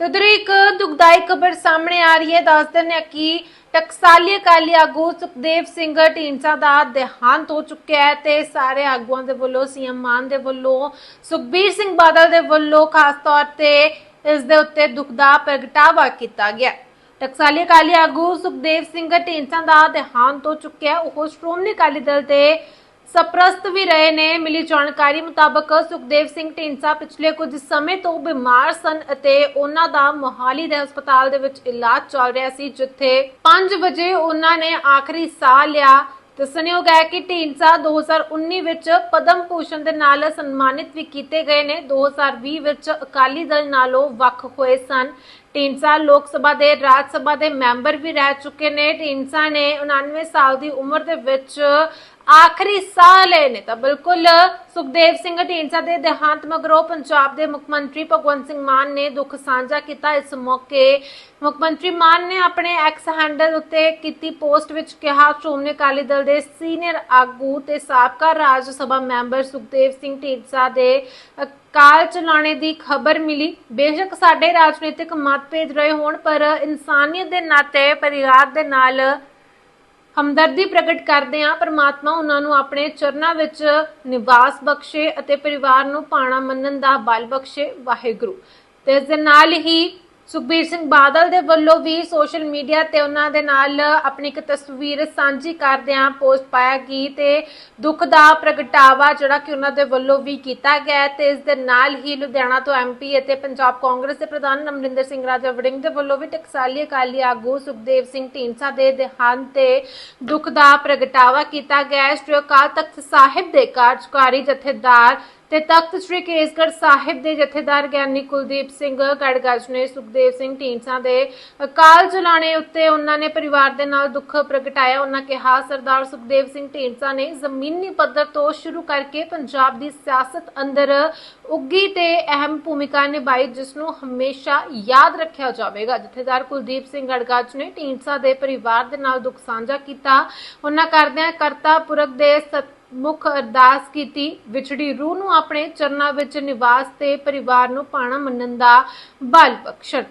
ਤੇ ਉਧਰ ਇੱਕ ਦੁਖਦਾਈ ਖਬਰ ਸਾਹਮਣੇ ਆ ਰਹੀ ਹੈ। ਦੱਸ ਦਿੰਦੇ ਕਿ ਟਕਸਾਲੀ ਅਕਾਲੀ ਆਗੂ ਸੁਖਦੇਵ ਸਿੰਘ ਢੀਂਡਸਾ ਦਾ ਦੇਹਾਂਤ ਹੋ ਚੁੱਕਿਆ ਹੈ ਤੇ ਸਾਰੇ ਆਗੂਆਂ ਦੇ ਵੱਲੋਂ, ਸੀਐਮ ਮਾਨ ਦੇ ਵੱਲੋਂ, ਸੁਖਬੀਰ ਸਿੰਘ ਬਾਦਲ ਦੇ ਵੱਲੋਂ ਖਾਸ ਤੌਰ ਤੇ ਇਸ ਦੇ ਉੱਤੇ ਦੁੱਖ ਦਾ ਪ੍ਰਗਟਾਵਾ ਕੀਤਾ ਗਿਆ। ਟਕਸਾਲੀ ਅਕਾਲੀ ਆਗੂ ਸੁਖਦੇਵ ਸਿੰਘ ਢੀਂਡਸਾ ਦਾ ਦੇਹਾਂਤ ਹੋ ਚੁੱਕਿਆ ਉਹ ਸ਼੍ਰੋਮਣੀ ਅਕਾਲੀ ਦਲ ਦੇ ਸਪਰਸਤ ਵੀ ਰਹੇ ਨੇ। ਮਿਲੀ ਜਾਣਕਾਰੀ ਮੁਤਾਬਕ ਸੁਖਦੇਵ ਸਿੰਘ ਢੀਂਡਸਾ ਪਿਛਲੇ ਕੁਝ ਸਮੇਂ ਤੋਂ ਬਿਮਾਰ ਸਨ ਅਤੇ ਉਹਨਾਂ ਦਾ ਮੋਹਾਲੀ ਦੇ ਹਸਪਤਾਲ ਦੇ ਵਿੱਚ ਇਲਾਜ ਚੱਲ ਰਿਹਾ ਸੀ, ਜਿੱਥੇ 5 ਵਜੇ ਉਹਨਾਂ ਨੇ ਆਖਰੀ ਸਾਹ ਲਿਆ। ਦੱਸਣਯੋਗ ਹੈ ਕਿ ਢੀਂਡਸਾ 2019 ਵਿੱਚ ਪਦਮ ਭੂਸ਼ਣ ਦੇ ਨਾਲ ਸਨਮਾਨਿਤ ਵੀ ਕੀਤੇ ਗਏ ਨੇ। 2020 ਵਿੱਚ ਅਕਾਲੀ ਦਲ ਨਾਲੋਂ ਵੱਖ ਹੋਏ ਸਨ। ਢੀਂਡਸਾ ਲੋਕ ਸਭਾ ਦੇ, ਰਾਜ ਸਭਾ ਦੇ ਮੈਂਬਰ ਵੀ ਰਹਿ ਚੁੱਕੇ ਨੇ। ਢੀਂਡਸਾ ਨੇ 99 ਸਾਲ ਦੀ ਉਮਰ ਦੇ ਵਿੱਚ ਆਖਰੀ ਸਾਹ ਲੈ ਨੇ। ਤਾਂ ਬਿਲਕੁਲ ਸੁਖਦੇਵ ਸਿੰਘ ਢੀਂਡਸਾ ਦੇ ਦੇਹਾਂਤ ਮਗਰੋਂ ਪੰਜਾਬ ਦੇ ਮੁੱਖ ਮੰਤਰੀ ਭਗਵੰਤ ਸਿੰਘ ਮਾਨ ਨੇ ਦੁੱਖ ਸਾਂਝਾ ਕੀਤਾ। ਇਸ ਮੌਕੇ ਮੁੱਖ ਮੰਤਰੀ ਮਾਨ ਨੇ ਆਪਣੇ ਐਕਸ ਹੈਂਡਲ ਉੱਤੇ ਕੀਤੀ ਪੋਸਟ ਵਿੱਚ ਕਿਹਾ, ਸ਼੍ਰੋਮਣੀ ਅਕਾਲੀ ਦਲ ਦੇ ਸੀਨੀਅਰ ਆਗੂ ਤੇ ਸਾਬਕਾ ਰਾਜ ਸਭਾ ਮੈਂਬਰ ਸੁਖਦੇਵ ਸਿੰਘ ਢੀਂਡਸਾ ਦੇ ਕਾਲ ਚਲਾਣੇ ਦੀ ਖਬਰ ਮਿਲੀ। ਬੇਸ਼ੱਕ ਸਾਡੇ ਰਾਜਨੀਤਿਕ ਮਤਭੇਦ ਰਹੇ ਹੋਣ, ਪਰ ਇਨਸਾਨੀਅਤ ਦੇ ਨਾਤੇ, ਪਰਿਵਾਰ ਦੇ ਨਾਲ ਹਮਦਰਦੀ ਪ੍ਰਗਟ ਕਰਦੇ ਆ ਪਰਮਾਤਮਾ ਉਹਨਾਂ ਨੂੰ ਆਪਣੇ ਚਰਨਾਂ ਵਿੱਚ ਨਿਵਾਸ ਬਖਸ਼ੇ ਅਤੇ ਪਰਿਵਾਰ ਨੂੰ ਪਾਣਾ ਮੰਨਣ ਦਾ ਬਲ ਬਖਸ਼ੇ। ਵਾਹਿਗੁਰੂ। ਤੇ ਇਸ ਦੇ ਨਾਲ ਹੀ ਸੁਖਬੀਰ ਸਿੰਘ ਬਾਦਲ ਦੇ ਵੱਲੋਂ ਵੀ ਸੋਸ਼ਲ ਮੀਡੀਆ ਤੇ ਉਹਨਾਂ ਦੇ ਨਾਲ ਆਪਣੀ ਇੱਕ ਤਸਵੀਰ ਸਾਂਝੀ ਕਰਦਿਆਂ ਪੋਸਟ ਪਾਇਆ ਗਈ ਤੇ ਦੁੱਖ ਦਾ ਪ੍ਰਗਟਾਵਾ ਜਿਹੜਾ ਕਿ ਉਹਨਾਂ ਦੇ ਵੱਲੋਂ ਵੀ ਕੀਤਾ ਗਿਆ ਤੇ ਇਸ ਦੇ ਨਾਲ ਹੀ ਲੁਧਿਆਣਾ ਤੋਂ ਐਮਪੀ ਅਤੇ ਪੰਜਾਬ ਕਾਂਗਰਸ ਦੇ ਪ੍ਰਧਾਨ ਅਮਰਿੰਦਰ ਸਿੰਘ ਰਾਜਾ ਵੜਿੰਗ ਦੇ ਵੱਲੋਂ ਵੀ ਟਕਸਾਲੀ ਅਕਾਲੀ ਆਗੂ ਸੁਖਦੇਵ ਸਿੰਘ ਢੀਂਡਸਾ ਦੇ ਦੇਹਾਂਤ ਤੇ ਦੁੱਖ ਦਾ ਪ੍ਰਗਟਾਵਾ ਕੀਤਾ ਗਿਆ ਹੈ। ਸ੍ਰੀ ਅਕਾਲ ਤਖਤ ਸਾਹਿਬ ਦੇ ਕਾਰਜਕਾਰੀ ਜਥੇਦਾਰ ਤੇ ਤਖਤ ਸ੍ਰੀ ਕੇਸਗੜ੍ਹ ਸਾਹਿਬ ਦੇ ਜਥੇਦਾਰ ਗਿਆਨੀ ਕੁਲਦੀਪ ਸਿੰਘ ਗੜਗੜ ਨੇ ਸੁਖਦੇਵ ਸਿੰਘ ਢੀਂਡਸਾ ਦੇ ਕਾਲ ਚਲਾਣੇ ਉੱਤੇ ਉਹਨਾਂ ਨੇ ਪਰਿਵਾਰ ਦੇ ਨਾਲ ਦੁੱਖ ਪ੍ਰਗਟਾਇਆ। ਉਹਨਾਂ ਕਿਹਾ, ਸਰਦਾਰ ਸੁਖਦੇਵ ਸਿੰਘ ਢੀਂਡਸਾ ਨੇ ਜ਼ਮੀਨੀ ਪੱਧਰ ਤੋਂ ਸ਼ੁਰੂ ਕਰਕੇ ਪੰਜਾਬ ਦੀ ਸਿਆਸਤ ਅੰਦਰ ਉੱਗੀ ਤੇ ਅਹਿਮ ਭੂਮਿਕਾ ਨਿਭਾਈ, ਜਿਸ ਨੂੰ ਹਮੇਸ਼ਾ ਯਾਦ ਰੱਖਿਆ ਜਾਵੇਗਾ। ਜਥੇਦਾਰ ਕੁਲਦੀਪ ਸਿੰਘ ਗੜਗੜ ਨੇ ਢੀਂਡਸਾ ਦੇ ਪਰਿਵਾਰ ਦੇ ਨਾਲ ਦੁੱਖ ਸਾਂਝਾ ਕੀਤਾ। ਉਹਨਾਂ ਕਰਦਿਆਂ ਕਰਤਾ ਪੁਰਖ ਦੇ ਮੁੱਖ ਅਰਦਾਸ ਕੀਤੀ। ਵਿਛੜੀ ਰੂਹ ਨੂੰ ਆਪਣੇ ਚਰਨਾਂ ਵਿੱਚ ਨਿਵਾਸ ਤੇ ਪਰਿਵਾਰ ਨੂੰ ਪਾਣਾ ਮੰਨਣ ਦਾ ਬਲ ਬਖਸ਼ਣ।